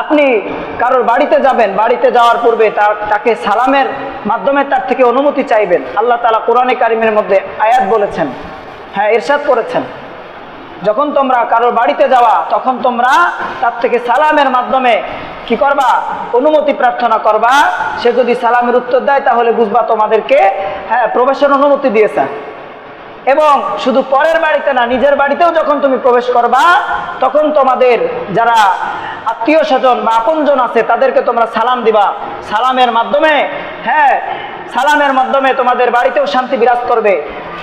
আপনি কারোর বাড়িতে যাবেন, বাড়িতে যাওয়ার পূর্বে তার, তাকে সালামের মাধ্যমে তার থেকে অনুমতি চাইবেন। আল্লাহ তালা কোরআনে কারিমের মধ্যে আয়াত বলেছেন হ্যাঁ এরশাদ করেছেন। যখন তোমরা কারোর বাড়িতে যাওয়া, তখন তোমরা তার থেকে সালামের মাধ্যমে কি করবা? অনুমতি প্রার্থনা করবা। সে যদি সালামের উত্তর দেয়, তাহলে বুঝবা তোমাদেরকে হ্যাঁ প্রবেশের অনুমতি দিয়েছে। এবং শুধু পরের বাড়িতে না, নিজের বাড়িতেও যখন তুমি প্রবেশ করবা, তখন তোমাদের যারা আত্মীয় স্বজন বা আপনজন আছে, তাদেরকে তোমরা সালাম দিবা। সালামের মাধ্যমে হ্যাঁ সালামের মাধ্যমে তোমাদের বাড়িতেও শান্তি বিরাজ করবে।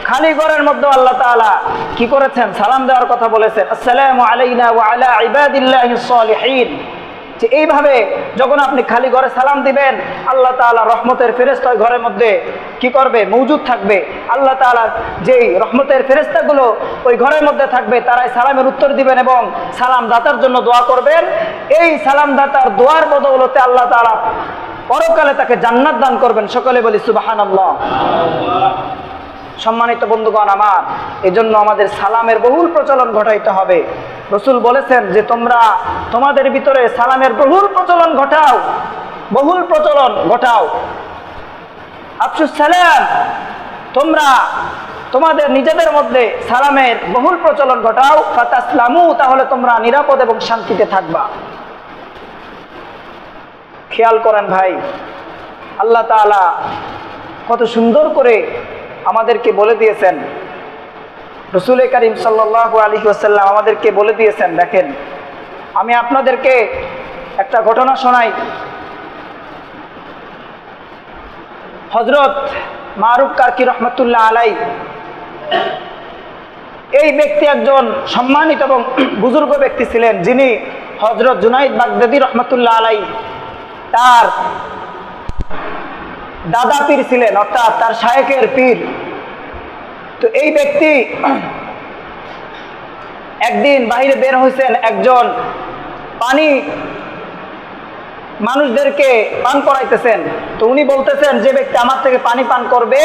খালি ঘরের মধ্যে আল্লাহ তাআলা কি করেছেন? সালাম দেওয়ার কথা বলেছেন। আসসালামু আলাইনা ওয়া আলা ইবাদিল্লাহিস সালিহিন যে এইভাবে যখন আপনি খালি ঘরে সালাম দিবেন, আল্লাহ তাআলা রহমতের ফেরেস্তা ঘরের মধ্যে কি করবে? মৌজুদ থাকবে। আল্লাহ তাআলা যেই রহমতের ফেরেস্তাগুলো ওই ঘরের মধ্যে থাকবে, তারাই সালামের উত্তর দিবেন এবং সালাম দাতার জন্য দোয়া করবেন। এই সালাম দাতার দোয়ার বদৌলতে আল্লাহ তাআলা পরকালে তাকে জান্নাত দান করবেন। সকলে বলি, সুবহানাল্লাহ। সম্মানিত বন্ধুগণ আমার, এজন্য আমাদের সালামের বহুল প্রচলন ঘটাইতে হবে। রসুল বলেছেন যে তোমরা তোমাদের ভিতরে সালামের বহুল প্রচলন ঘটাও, বহুল প্রচলন ঘটাও। আফসুস সালাম, তোমরা তোমাদের নিজেদের মধ্যে সালামের বহুল প্রচলন ঘটাও, ফাতাসলামু, তাহলে তোমরা নিরাপদ এবং শান্তিতে থাকবা। খেয়াল করেন ভাই, আল্লাহ তাআলা কত সুন্দর করে আমাদেরকে বলে দিয়েছেন রসুল করিম সাল্লাহ আলী আসাল্লাম আমাদেরকে বলে দিয়েছেন, দেখেন, আমি আপনাদেরকে একটা ঘটনা শোনাই। হজরত মারুফ কার্কি রহমতুল্লাহ আলাই এই ব্যক্তি একজন সম্মানিত এবং বুজুর্গ ব্যক্তি ছিলেন, যিনি হজরত জুনাইদ বাগদাদি রহমতুল্লাহ আলাই তার দাদা পীর ছিলেন, অর্থাৎ তার শায়েকের পীর। তো এই ব্যক্তি একদিন বাইরে বের হয়েছেন একজন পানি মানুষদেরকে পান করাইতেছেন। তো উনি বলতেছেন, যে ব্যক্তি আমার থেকে পানি পান করবে,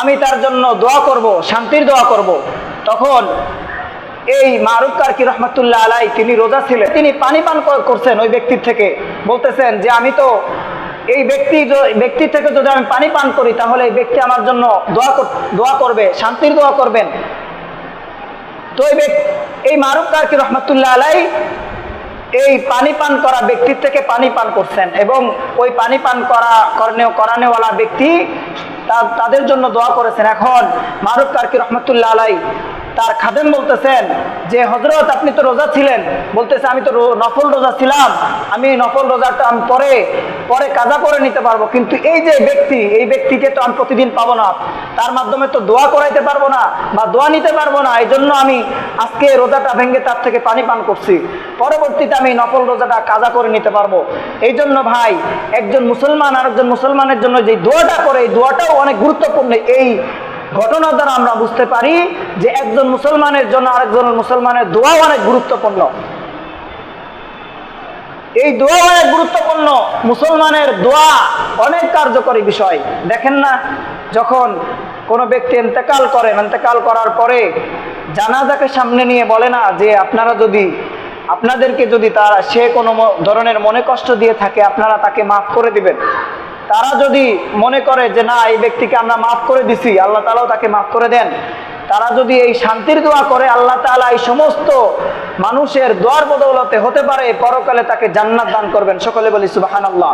আমি তার জন্য দোয়া করব, শান্তির দোয়া করব। তখন এই মারুফ কারকি রহমতুল্লাহ আলাই, তিনি রোজা ছিলেন, তিনি পানি পান করছেন ওই ব্যক্তির থেকে। বলতেছেন যে, আমি তো এই ব্যক্তি ব্যক্তি থেকে যদি আমি পানি পান করি, তাহলে এই ব্যক্তি আমার জন্য দোয়া দোয়া করবে, শান্তির দোয়া করবেন। তো এই এই মারুফ কারকি রহমতুল্লাহ আলাই এই পানি পান করা ব্যক্তির থেকে পানি পান করছেন এবং ওই পানি পান করা করণে করানেওয়ালা ব্যক্তি তাদের জন্য দোয়া করেছেন। এখন মারুফ কারকি রহমতুল্লাহ আলাই তার খাদেম বলতেছেন যে হজরত আপনি তো রোজা ছিলেন। বলতেছে, আমি তো নফল রোজা ছিলাম। আমি নফল রোজাটা আমি পরে পরে কাজা করে নিতে পারব। কিন্তু এই যে ব্যক্তি, এই ব্যক্তিকে তো আমি প্রতিদিন পাবো না। তার মাধ্যমে তো দোয়া করাইতে পারব না বা দোয়া নিতে পারব না। এই জন্য আমি আজকে রোজাটা ভেঙে তার থেকে পানি পান করছি। পরবর্তীতে আমি নফল রোজাটা কাজা করে নিতে পারব। এই জন্য ভাই, একজন মুসলমান আর একজন মুসলমানের জন্য যে দোয়াটা করে, এই দোয়াটাও অনেক গুরুত্বপূর্ণ। এই ঘটনা দ্বারা আমরা বুঝতে পারি যে একজন মুসলমানের জন্য আরেকজন মুসলমানের দোয়াও অনেক গুরুত্বপূর্ণ। এই দোয়া অনেক গুরুত্বপূর্ণ। মুসলমানের দোয়া অনেক কার্যকরী বিষয়। দেখেন না, যখন কোনো ব্যক্তি এন্তেকাল করেন এন্তেকাল করার পরে জানাজাকে সামনে নিয়ে বলে না যে আপনারা যদি, আপনাদেরকে যদি তারা, সে কোনো ধরনের মনে কষ্ট দিয়ে থাকে, আপনারা তাকে মাফ করে দিবেন। তারা যদি মনে করে যে না, এই ব্যক্তিকে আমরা মাফ করে দিছি, আল্লাহ তালাও তাকে মাফ করে দেন। তারা যদি এই শান্তির দোয়া করে, আল্লাহ তাআলা এই সমস্ত মানুষের দোয়ার বদৌলতে হতে পারে পরকালে তাকে জান্নাত দান করবেন। সকলে বলি সুবাহান আল্লাহ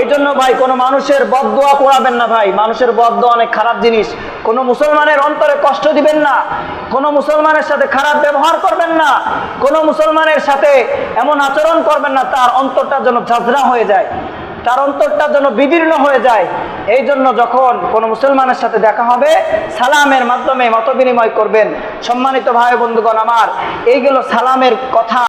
এই জন্য ভাই, কোনো মানুষের বদ দোয়া পড়াবেন না ভাই। মানুষের বদ দোয়া অনেক খারাপ জিনিস। কোনো মুসলমানের অন্তরে কষ্ট দিবেন না। কোনো মুসলমানের সাথে খারাপ ব্যবহার করবেন না। কোনো মুসলমানের সাথে এমন আচরণ করবেন না, তার অন্তরটা যেন ঝাঁঝরা হয়ে যায়। তার অন্তরটা যেন বিদীর্ণ হয়ে যায়। এই জন্য যখন কোনো মুসলমানের সাথে দেখা হবে, সালামের মাধ্যমে মত বিনিময় করবেন। সম্মানিত ভাই বন্ধুগণ আমার এইগুলো সালামের কথা।